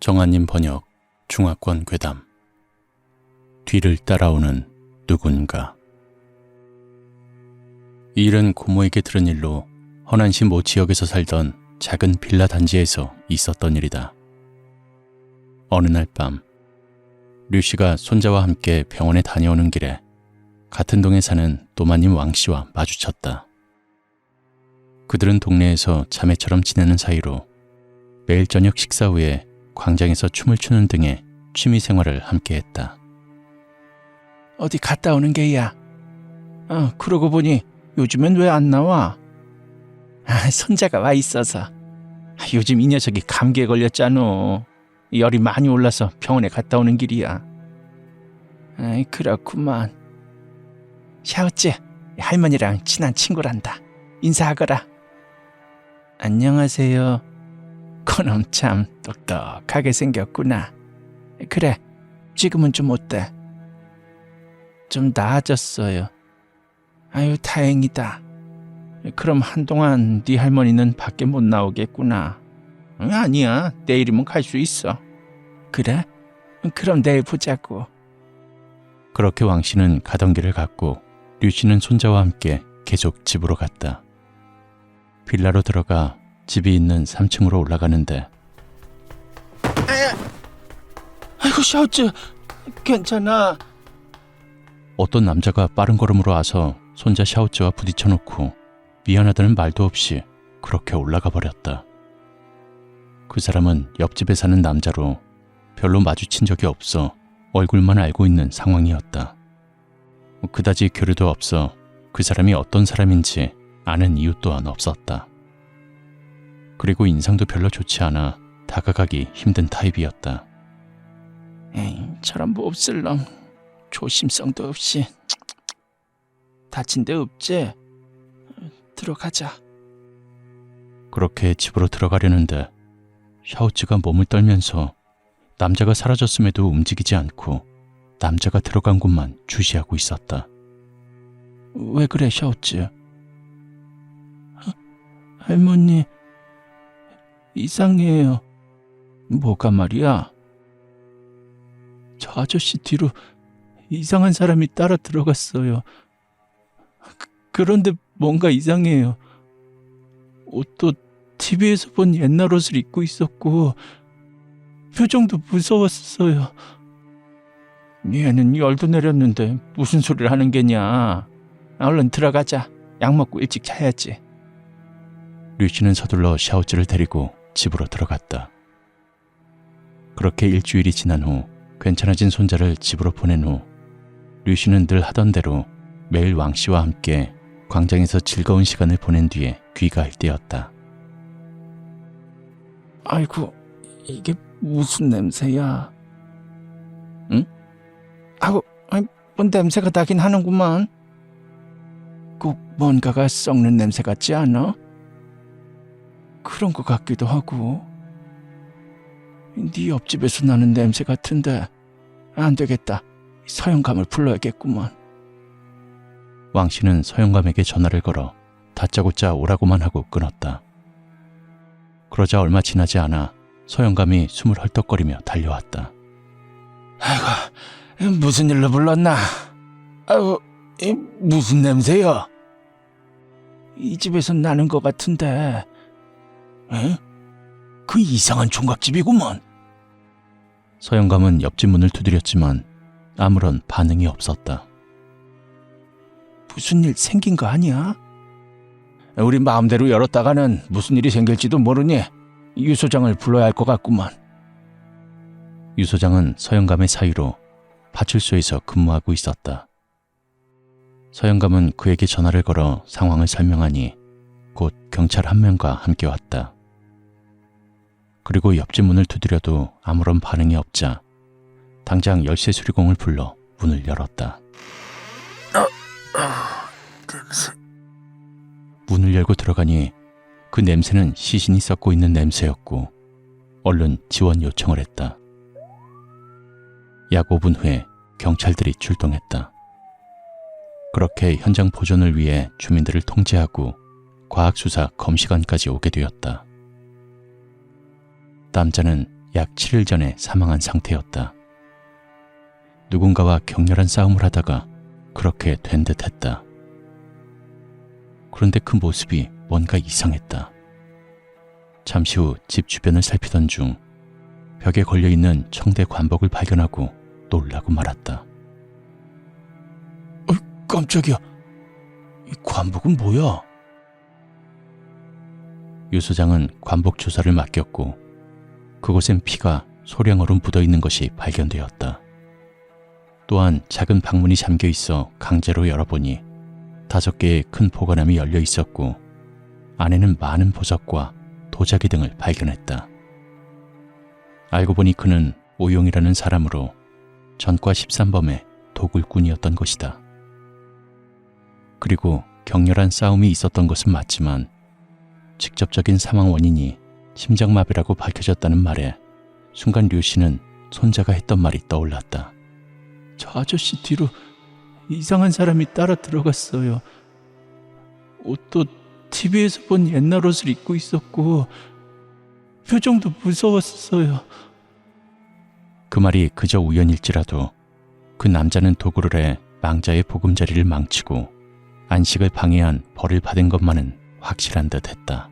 정한님 번역 중화권 괴담 뒤를 따라오는 누군가 이 일은 고모에게 들은 일로 허난시 모 지역에서 살던 작은 빌라 단지에서 있었던 일이다. 어느 날 밤, 류 씨가 손자와 함께 병원에 다녀오는 길에 같은 동에 사는 노마님 왕 씨와 마주쳤다. 그들은 동네에서 자매처럼 지내는 사이로 매일 저녁 식사 후에 광장에서 춤을 추는 등의 취미 생활을 함께 했다. 어디 갔다 오는 게야? 어, 그러고 보니 요즘엔 왜 안 나와? 아, 손자가 와 있어서. 아, 요즘 이 녀석이 감기에 걸렸잖아. 열이 많이 올라서 병원에 갔다 오는 길이야. 아이, 그렇구만. 샤오찌, 할머니랑 친한 친구란다. 인사하거라. 안녕하세요. 그놈 참 똑똑하게 생겼구나. 그래, 지금은 좀 어때? 좀 나아졌어요. 아유, 다행이다. 그럼 한동안 네 할머니는 밖에 못 나오겠구나. 응, 아니야, 내일이면 갈 수 있어. 그래? 그럼 내일 보자고. 그렇게 왕 씨는 가던 길을 갔고 류 씨는 손자와 함께 계속 집으로 갔다. 빌라로 들어가 집이 있는 3층으로 올라가는데 아이고, 샤오츠, 괜찮아. 어떤 남자가 빠른 걸음으로 와서 손자 샤오츠와 부딪혀 놓고 미안하다는 말도 없이 그렇게 올라가 버렸다. 그 사람은 옆집에 사는 남자로 별로 마주친 적이 없어 얼굴만 알고 있는 상황이었다. 그다지 교류도 없어 그 사람이 어떤 사람인지 아는 이유 또한 없었다. 그리고 인상도 별로 좋지 않아 다가가기 힘든 타입이었다. 에이, 저런 몹쓸 놈. 조심성도 없이. 다친 데 없지? 들어가자. 그렇게 집으로 들어가려는데 샤오츠가 몸을 떨면서 남자가 사라졌음에도 움직이지 않고 남자가 들어간 곳만 주시하고 있었다. 왜 그래, 샤오츠? 하- 할머니, 이상해요. 뭐가 말이야? 저 아저씨 뒤로 이상한 사람이 따라 들어갔어요. 그- 그런데 뭔가 이상해요. 옷도 TV에서 본 옛날 옷을 입고 있었고, 표정도 무서웠어요. 얘는 열도 내렸는데 무슨 소리를 하는 게냐. 얼른 들어가자. 약 먹고 일찍 자야지. 류 씨는 서둘러 샤오츠를 데리고 집으로 들어갔다. 그렇게 일주일이 지난 후 괜찮아진 손자를 집으로 보낸 후 류 씨는 늘 하던 대로 매일 왕 씨와 함께 광장에서 즐거운 시간을 보낸 뒤에 귀가할 때였다. 아이고, 이게 무슨 냄새야? 응? 아고, 아이, 뭐 냄새가 나긴 하는구만. 꼭 뭔가가 썩는 냄새 같지 않아? 그런 것 같기도 하고. 네 옆집에서 나는 냄새 같은데 안 되겠다. 서영감을 불러야겠구만. 왕 씨는 서영감에게 전화를 걸어 다짜고짜 오라고만 하고 끊었다. 그러자 얼마 지나지 않아 서영감이 숨을 헐떡거리며 달려왔다. 아이고, 무슨 일로 불렀나? 아이고, 이 무슨 냄새야? 이 집에서 나는 것 같은데, 에? 그 이상한 총각집이구먼. 서영감은 옆집 문을 두드렸지만 아무런 반응이 없었다. 무슨 일 생긴 거 아니야? 우리 마음대로 열었다가는 무슨 일이 생길지도 모르니 유 소장을 불러야 할 것 같구만. 유 소장은 서영감의 사위로 파출소에서 근무하고 있었다. 서영감은 그에게 전화를 걸어 상황을 설명하니 곧 경찰 한 명과 함께 왔다. 그리고 옆집 문을 두드려도 아무런 반응이 없자 당장 열쇠 수리공을 불러 문을 열었다. 문을 열고 들어가니 그 냄새는 시신이 썩고 있는 냄새였고 얼른 지원 요청을 했다. 약 5분 후에 경찰들이 출동했다. 그렇게 현장 보존을 위해 주민들을 통제하고 과학수사 검시관까지 오게 되었다. 남자는 약 7일 전에 사망한 상태였다. 누군가와 격렬한 싸움을 하다가 그렇게 된 듯 했다. 그런데 그 모습이 뭔가 이상했다. 잠시 후 집 주변을 살피던 중 벽에 걸려 있는 청대 관복을 발견하고 놀라고 말았다. 깜짝이야. 이 관복은 뭐야? 유 소장은 관복 조사를 맡겼고 그곳엔 피가 소량으로 묻어 있는 것이 발견되었다. 또한 작은 방문이 잠겨 있어 강제로 열어보니 다섯 개의 큰 보관함이 열려 있었고 안에는 많은 보석과 도자기 등을 발견했다. 알고 보니 그는 오용이라는 사람으로 전과 13범의 도굴꾼이었던 것이다. 그리고 격렬한 싸움이 있었던 것은 맞지만 직접적인 사망 원인이 심장마비라고 밝혀졌다는 말에 순간 류 씨는 손자가 했던 말이 떠올랐다. 저 아저씨 뒤로 이상한 사람이 따라 들어갔어요. 옷도 TV에서 본 옛날 옷을 입고 있었고 표정도 무서웠어요. 그 말이 그저 우연일지라도 그 남자는 도구를 해 망자의 보금자리를 망치고 안식을 방해한 벌을 받은 것만은 확실한 듯 했다.